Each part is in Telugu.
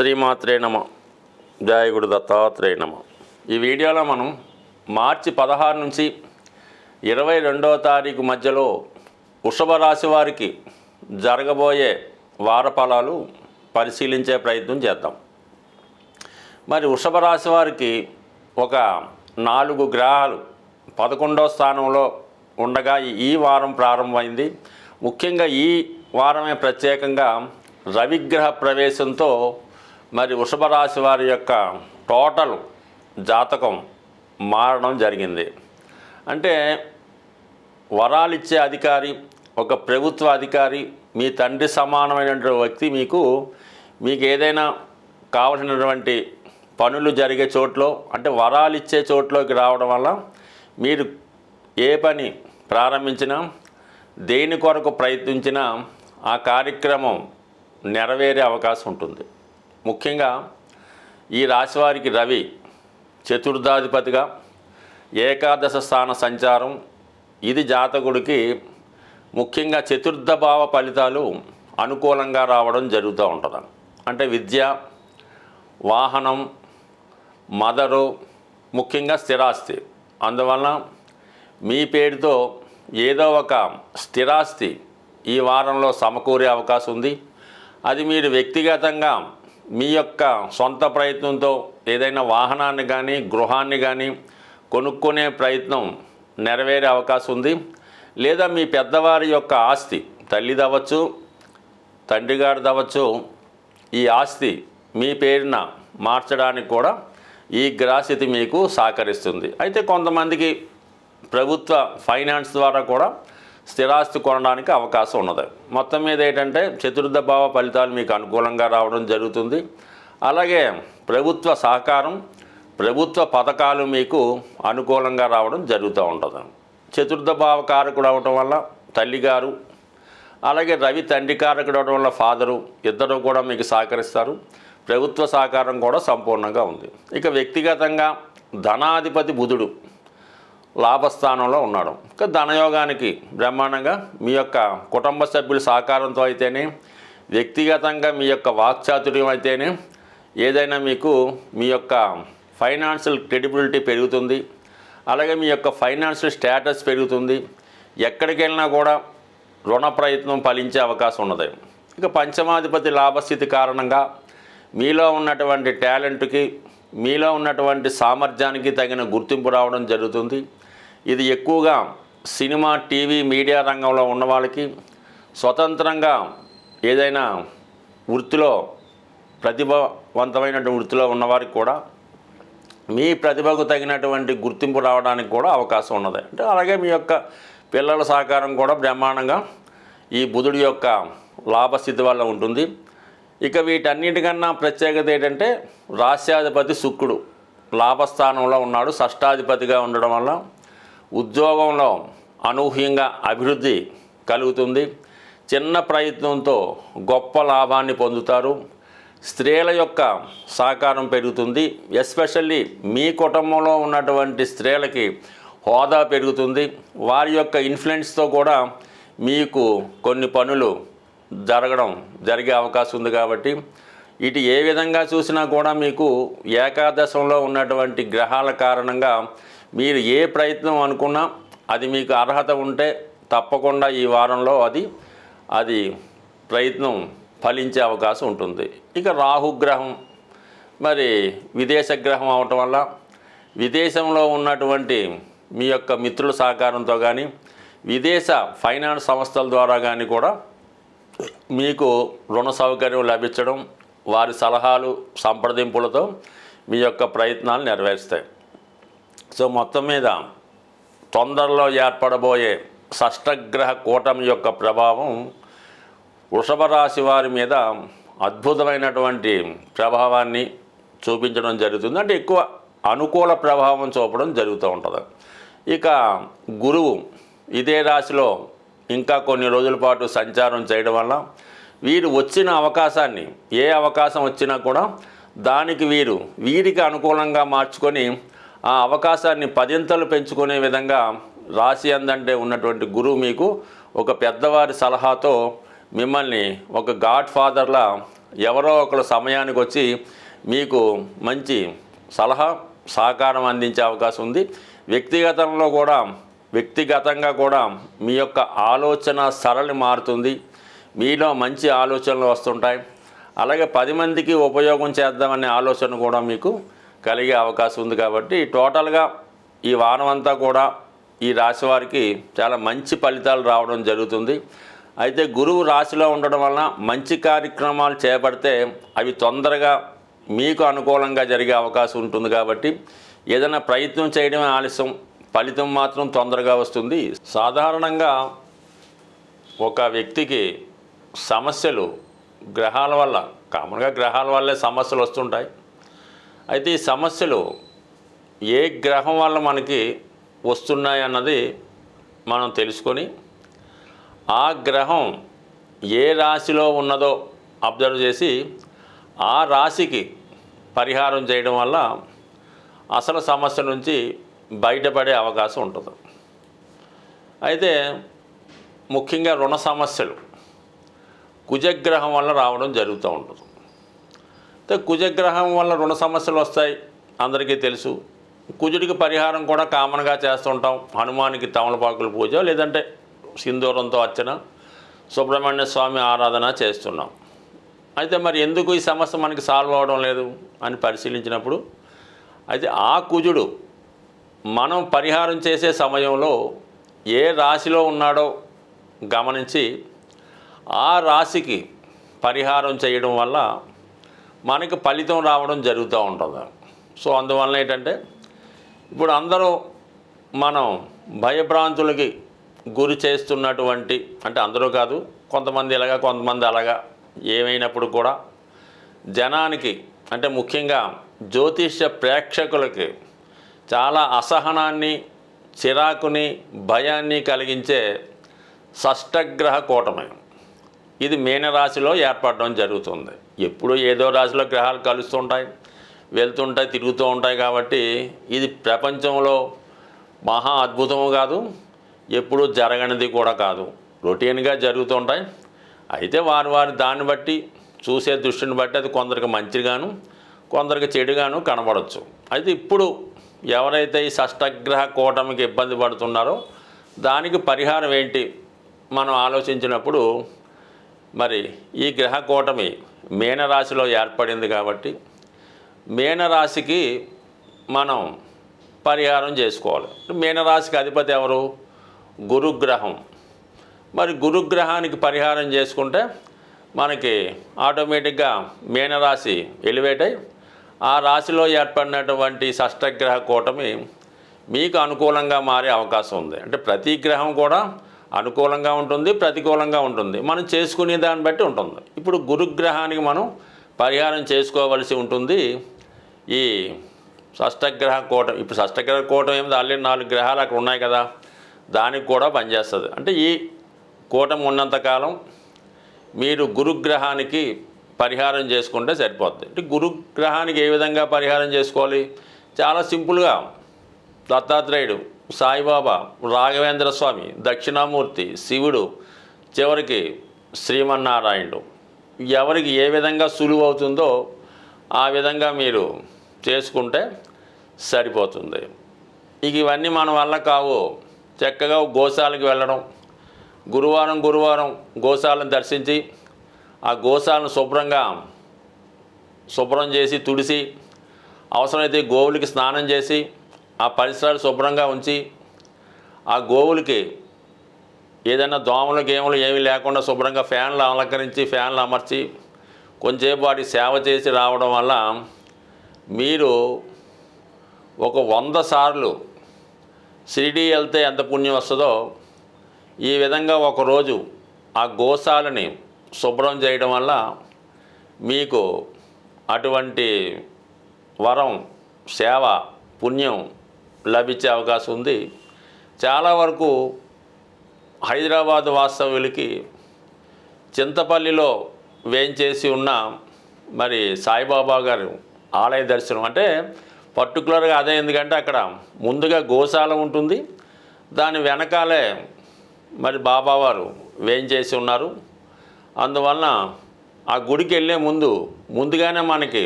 శ్రీమాత్రే నమ. జయ దత్తాత్రేయ నమ. ఈ వీడియోలో మనం మార్చి పదహారు నుంచి ఇరవై రెండవ తారీఖు మధ్యలో వృషభ రాశి వారికి జరగబోయే వారఫలాలు పరిశీలించే ప్రయత్నం చేద్దాం. మరి వృషభ రాశి వారికి ఒక నాలుగు గ్రహాలు పదకొండవ స్థానంలో ఉండగా ఈ వారం ప్రారంభమైంది. ముఖ్యంగా ఈ వారమే ప్రత్యేకంగా రవిగ్రహ ప్రవేశంతో మరి వృషభ రాశి వారి యొక్క టోటల్ జాతకం మారడం జరిగింది. అంటే వరాలిచ్చే అధికారి ఒక ప్రభుత్వ అధికారి మీ తండ్రి సమానమైనటువంటి వ్యక్తి మీకు మీకు ఏదైనా కావలసినటువంటి పనులు జరిగే చోట్లో అంటే వరాలు ఇచ్చే చోట్లోకి రావడం వల్ల మీరు ఏ పని ప్రారంభించినా దేని కొరకు ప్రయత్నించినా ఆ కార్యక్రమం నెరవేరే అవకాశం ఉంటుంది. ముఖ్యంగా ఈ రాశివారికి రవి చతుర్థాధిపతిగా ఏకాదశ స్థాన సంచారం ఇది జాతకుడికి ముఖ్యంగా చతుర్థ భావ ఫలితాలు అనుకూలంగా రావడం జరుగుతూ ఉంటుంది. అంటే విద్య వాహనం మదరు ముఖ్యంగా స్థిరాస్తి. అందువలన మీ పేరుతో ఏదో ఒక స్థిరాస్తి ఈ వారంలో సమకూరే అవకాశం ఉంది. అది మీరు వ్యక్తిగతంగా మీ యొక్క సొంత ప్రయత్నంతో ఏదైనా వాహనాన్ని కానీ గృహాన్ని కానీ కొనుక్కునే ప్రయత్నం నెరవేరే అవకాశం ఉంది. లేదా మీ పెద్దవారి యొక్క ఆస్తి తల్లి అవ్వచ్చు తండ్రి గారిది ఈ ఆస్తి మీ పేరున మార్చడానికి కూడా ఈ గ్రాస్థితి మీకు సహకరిస్తుంది. అయితే కొంతమందికి ప్రభుత్వ ఫైనాన్స్ ద్వారా కూడా స్థిరాస్తి కొనడానికి అవకాశం ఉన్నది. మొత్తం మీద ఏంటంటే చతుర్థ భావ ఫలితాలు మీకు అనుకూలంగా రావడం జరుగుతుంది. అలాగే ప్రభుత్వ సహకారం ప్రభుత్వ పథకాలు మీకు అనుకూలంగా రావడం జరుగుతూ ఉంటుంది. చతుర్థ భావ కారకుడు అవటం వల్ల తల్లిగారు అలాగే రవి తండ్రి కారకుడు అవడం వల్ల ఫాదరు ఇద్దరు కూడా మీకు సహకరిస్తారు. ప్రభుత్వ సహకారం కూడా సంపూర్ణంగా ఉంది. ఇక వ్యక్తిగతంగా ధనాధిపతి బుధుడు లాభస్థానంలో ఉన్నాడు. ఇక ధనయోగానికి బ్రహ్మాండంగా మీ యొక్క కుటుంబ సభ్యుల సహకారంతో అయితేనే వ్యక్తిగతంగా మీ యొక్క వాక్చాతుర్యం అయితేనే ఏదైనా మీకు మీ యొక్క ఫైనాన్షియల్ క్రెడిబిలిటీ పెరుగుతుంది. అలాగే మీ యొక్క ఫైనాన్షియల్ స్టేటస్ పెరుగుతుంది. ఎక్కడికి వెళ్ళినా కూడా రుణ ప్రయత్నం ఫలించే అవకాశం ఉన్నది. ఇక పంచమాధిపతి లాభస్థితి కారణంగా మీలో ఉన్నటువంటి టాలెంట్కి మీలో ఉన్నటువంటి సామర్థ్యానికి తగిన గుర్తింపు రావడం జరుగుతుంది. ఇది ఎక్కువగా సినిమా టీవీ మీడియా రంగంలో ఉన్న వాళ్ళకి స్వతంత్రంగా ఏదైనా వృత్తిలో ప్రతిభవంతమైనటువంటి వృత్తిలో ఉన్నవారికి కూడా మీ ప్రతిభకు తగినటువంటి గుర్తింపు రావడానికి కూడా అవకాశం ఉన్నది. అంటే అలాగే మీ యొక్క పిల్లల సహకారం కూడా బ్రహ్మాండంగా ఈ బుధుడి యొక్క లాభస్థితి వల్ల ఉంటుంది. ఇక వీటన్నిటికన్నా ప్రత్యేకత ఏంటంటే రాష్ట్రాధిపతి శుక్రుడు లాభస్థానంలో ఉన్నాడు షష్టాధిపతిగా ఉండడం వల్ల ఉద్యోగంలో అనూహ్యంగా అభివృద్ధి కలుగుతుంది. చిన్న ప్రయత్నంతో గొప్ప లాభాన్ని పొందుతారు. స్త్రీల యొక్క సహకారం పెరుగుతుంది. ఎస్పెషల్లీ మీ కుటుంబంలో ఉన్నటువంటి స్త్రీలకి హోదా పెరుగుతుంది. వారి యొక్క ఇన్ఫ్లుయెన్స్తో కూడా మీకు కొన్ని పనులు జరగడం జరిగే అవకాశం ఉంది కాబట్టి ఇటు ఏ విధంగా చూసినా కూడా మీకు ఏకాదశంలో ఉన్నటువంటి గ్రహాల కారణంగా మీరు ఏ ప్రయత్నం అనుకున్నా అది మీకు అర్హత ఉంటే తప్పకుండా ఈ వారంలో అది అది ప్రయత్నం ఫలించే అవకాశం ఉంటుంది. ఇక రాహుగ్రహం మరి విదేశ గ్రహం అవటం వల్ల విదేశంలో ఉన్నటువంటి మీ యొక్క మిత్రుల సహకారంతో కానీ విదేశ ఫైనాన్స్ సంస్థల ద్వారా కానీ కూడా మీకు రుణ సౌకర్యం లభించడం వారి సలహాలు సంప్రదింపులతో మీ యొక్క ప్రయత్నాలు నెరవేరుస్తాయి. సో మొత్తం మీద తొందరలో ఏర్పడబోయే షష్టగ్రహ కూటమి యొక్క ప్రభావం వృషభ రాశి వారి మీద అద్భుతమైనటువంటి ప్రభావాన్ని చూపించడం జరుగుతుంది. అంటే ఎక్కువ అనుకూల ప్రభావం చూపడం జరుగుతూ ఉంటుంది. ఇక గురువు ఇదే రాశిలో ఇంకా కొన్ని రోజుల పాటు సంచారం చేయడం వల్ల వీరు వచ్చిన అవకాశాన్ని ఏ అవకాశం వచ్చినా కూడా దానికి వీరు వీరికి అనుకూలంగా మార్చుకొని ఆ అవకాశాన్ని పదింతలు పెంచుకునే విధంగా రాశి అందంటే ఉన్నటువంటి గురువు మీకు ఒక పెద్దవారి సలహాతో మిమ్మల్ని ఒక గాడ్ ఫాదర్లా ఎవరో ఒకరు సమయానికి వచ్చి మీకు మంచి సలహా సహకారం అందించే అవకాశం ఉంది. వ్యక్తిగతంలో కూడా వ్యక్తిగతంగా కూడా మీ యొక్క ఆలోచన సరళి మారుతుంది. మీలో మంచి ఆలోచనలు వస్తుంటాయి. అలాగే పది మందికి ఉపయోగం చేద్దామనే ఆలోచన కూడా మీకు కలిగే అవకాశం ఉంది కాబట్టి టోటల్గా ఈ వారం అంతా కూడా ఈ రాశి వారికి చాలా మంచి ఫలితాలు రావడం జరుగుతుంది. అయితే గురువు రాశిలో ఉండడం వలన మంచి కార్యక్రమాలు చేపడితే అవి తొందరగా మీకు అనుకూలంగా జరిగే అవకాశం ఉంటుంది కాబట్టి ఏదైనా ప్రయత్నం చేయడమే ఆలస్యం. ఫలితం మాత్రం తొందరగా వస్తుంది. సాధారణంగా ఒక వ్యక్తికి సమస్యలు గ్రహాల వల్ల కామన్గా గ్రహాల వల్లే సమస్యలు వస్తుంటాయి. అయితే ఈ సమస్యలు ఏ గ్రహం వల్ల మనకి వస్తున్నాయి అన్నది మనం తెలుసుకొని ఆ గ్రహం ఏ రాశిలో ఉన్నదో అబ్జర్వ్ చేసి ఆ రాశికి పరిహారం చేయడం వల్ల అసలు సమస్య నుంచి బయటపడే అవకాశం ఉంటుంది. అయితే ముఖ్యంగా రుణ సమస్యలు కుజగ్రహం వల్ల రావడం జరుగుతూ ఉంటుంది. అయితే కుజగ్రహం వల్ల రుణ సమస్యలు వస్తాయి అందరికీ తెలుసు. కుజుడికి పరిహారం కూడా కామన్గా చేస్తుంటాం. హనుమానికి తమలపాకుల పూజ లేదంటే సింధూరంతో అర్చన సుబ్రహ్మణ్య స్వామి ఆరాధన చేస్తున్నాం. అయితే మరి ఎందుకు ఈ సమస్య మనకి సాల్వ్ అవ్వడం లేదు అని పరిశీలించినప్పుడు అయితే ఆ కుజుడు మనం పరిహారం చేసే సమయంలో ఏ రాశిలో ఉన్నాడో గమనించి ఆ రాశికి పరిహారం చేయడం వల్ల మనకి ఫలితం రావడం జరుగుతూ ఉంటుంది. సో అందువలన ఏంటంటే ఇప్పుడు అందరూ మనం భయభ్రాంతులకి గురి చేస్తున్నటువంటి అంటే అందరూ కాదు కొంతమంది ఇలాగా కొంతమంది అలాగా ఏమైనప్పుడు కూడా జనానికి అంటే ముఖ్యంగా జ్యోతిష్య ప్రేక్షకులకి చాలా అసహనాన్ని చిరాకుని భయాన్ని కలిగించే షష్టగ్రహ కూటమి. ఇది మీనరాశిలో ఏర్పడడం జరుగుతుంది. ఎప్పుడు ఏదో రాశిలో గ్రహాలు కలుస్తుంటాయి వెళ్తుంటాయి తిరుగుతూ ఉంటాయి కాబట్టి ఇది ప్రపంచంలో మహా అద్భుతము కాదు ఎప్పుడు జరగనిది కూడా కాదు. రొటీన్గా జరుగుతుంటాయి. అయితే వారు వారి దాన్ని బట్టి చూసే దృష్టిని బట్టి అది కొందరికి మంచిగాను కొందరికి చెడుగాను కనబడవచ్చు అయితే ఇప్పుడు ఎవరైతే ఈ షష్టగ్రహ కూటమికి ఇబ్బంది పడుతున్నారో దానికి పరిహారం ఏంటి మనం ఆలోచించినప్పుడు మరి ఈ గ్రహ కూటమి మీనరాశిలో ఏర్పడింది కాబట్టి మీనరాశికి మనం పరిహారం చేసుకోవాలి. మీనరాశికి అధిపతి ఎవరు? గురుగ్రహం. మరి గురుగ్రహానికి పరిహారం చేసుకుంటే మనకి ఆటోమేటిక్గా మీనరాశి ఎలివేట్ అయి ఆ రాశిలో ఏర్పడినటువంటి షష్టగ్రహ కూటమి మీకు అనుకూలంగా మారే అవకాశం ఉంది. అంటే ప్రతి గ్రహం కూడా అనుకూలంగా ఉంటుంది ప్రతికూలంగా ఉంటుంది. మనం చేసుకునే దాన్ని బట్టి ఉంటుంది. ఇప్పుడు గురుగ్రహానికి మనం పరిహారం చేసుకోవలసి ఉంటుంది. ఈ షష్టగ్రహ కూటం ఇప్పుడు షష్టగ్రహ కూటం ఏమిటి? ఆల్రెడీ నాలుగు గ్రహాలు అక్కడ ఉన్నాయి కదా. దానికి కూడా పనిచేస్తుంది. అంటే ఈ కూటమి ఉన్నంతకాలం మీరు గురుగ్రహానికి పరిహారం చేసుకుంటే సరిపోతుంది అంటే గురుగ్రహానికి ఏ విధంగా పరిహారం చేసుకోవాలి? చాలా సింపుల్గా. దత్తాత్రేయుడు సాయిబాబా రాఘవేంద్ర స్వామి దక్షిణామూర్తి శివుడు చివరికి శ్రీమన్నారాయణుడు. ఎవరికి ఏ విధంగా సులువు అవుతుందో ఆ విధంగా మీరు చేసుకుంటే సరిపోతుంది. ఇక ఇవన్నీ మన వల్ల కావు. చక్కగా గోశాలకు వెళ్ళడం గురువారం గురువారం గోశాలను దర్శించి ఆ గోశాలను శుభ్రంగా శుభ్రం చేసి తుడిసి అవసరమైతే గోవులకి స్నానం చేసి ఆ పరిసరాలు శుభ్రంగా ఉంచి ఆ గోవులకి ఏదైనా దోమలు గేములు ఏమీ లేకుండా శుభ్రంగా ఫ్యాన్లు అలంకరించి ఫ్యాన్లు అమర్చి కొంచెంసేపు వాటి సేవ చేసి రావడం వల్ల మీరు ఒక వంద సార్లు షిరిడి వెళ్తే ఎంత పుణ్యం వస్తుందో ఈ విధంగా ఒకరోజు ఆ గోశాలని శుభ్రం చేయడం వల్ల మీకు అటువంటి వరం సేవ పుణ్యం లభించే అవకాశం ఉంది. చాలా వరకు హైదరాబాద్ వాస్తవ్యులకి చింతపల్లిలో వేయించేసి ఉన్న మరి సాయిబాబా గారు ఆలయ దర్శనం అంటే పర్టికులర్గా అదే ఎందుకంటే అక్కడ ముందుగా గోశాల ఉంటుంది. దాని వెనకాలే మరి బాబావారు వేయించేసి ఉన్నారు. అందువలన ఆ గుడికి వెళ్ళే ముందు ముందుగానే మనకి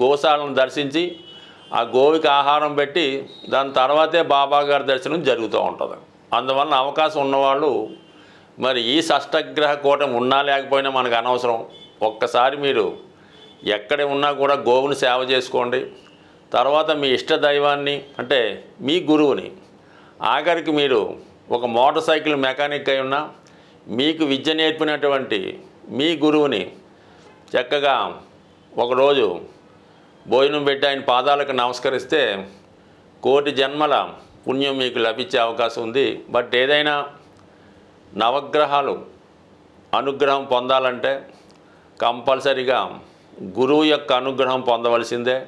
గోశాలను దర్శించి ఆ గోవికి ఆహారం పెట్టి దాని తర్వాతే బాబా గారి దర్శనం జరుగుతూ ఉంటుంది. అందువలన అవకాశం ఉన్నవాళ్ళు మరి ఈ షష్టగ్రహ కూటమి ఉన్నా లేకపోయినా మనకు అనవసరం. ఒక్కసారి మీరు ఎక్కడ ఉన్నా కూడా గోవుని సేవ చేసుకోండి. తర్వాత మీ ఇష్ట దైవాన్ని అంటే మీ గురువుని ఆఖరికి మీరు ఒక మోటార్ సైకిల్ మెకానిక్ అయి ఉన్నా మీకు విద్య నేర్పినటువంటి మీ గురువుని చక్కగా ఒకరోజు భోజనం పెట్టి ఆయన పాదాలకు నమస్కరిస్తే కోటి జన్మల పుణ్యం మీకు లభించే అవకాశం ఉంది. బట్ ఏదైనా నవగ్రహాలు అనుగ్రహం పొందాలంటే కంపల్సరిగా గురువు యొక్క అనుగ్రహం పొందవలసిందే.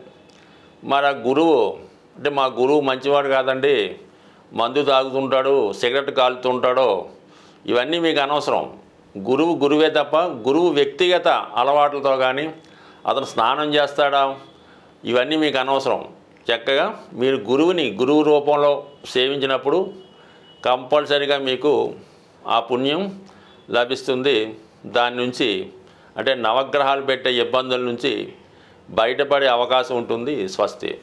మరి ఆ గురువు అంటే మా గురువు మంచివాడు కాదండి. మందు తాగుతుంటాడు సిగరెట్ కాలుతుంటాడో ఇవన్నీ మీకు అనవసరం. గురువు గురువే తప్ప గురువు వ్యక్తిగత అలవాట్లతో కానీ అతను స్నానం చేస్తాడా? ఇవన్నీ మీకు అనవసరం. చక్కగా మీరు గురువుని గురువు రూపంలో సేవించినప్పుడు కంపల్సరిగా మీకు ఆ పుణ్యం లభిస్తుంది. దాని నుంచి అంటే నవగ్రహాలు పెట్టే ఇబ్బందుల నుంచి బయటపడే అవకాశం ఉంటుంది స్వస్తి.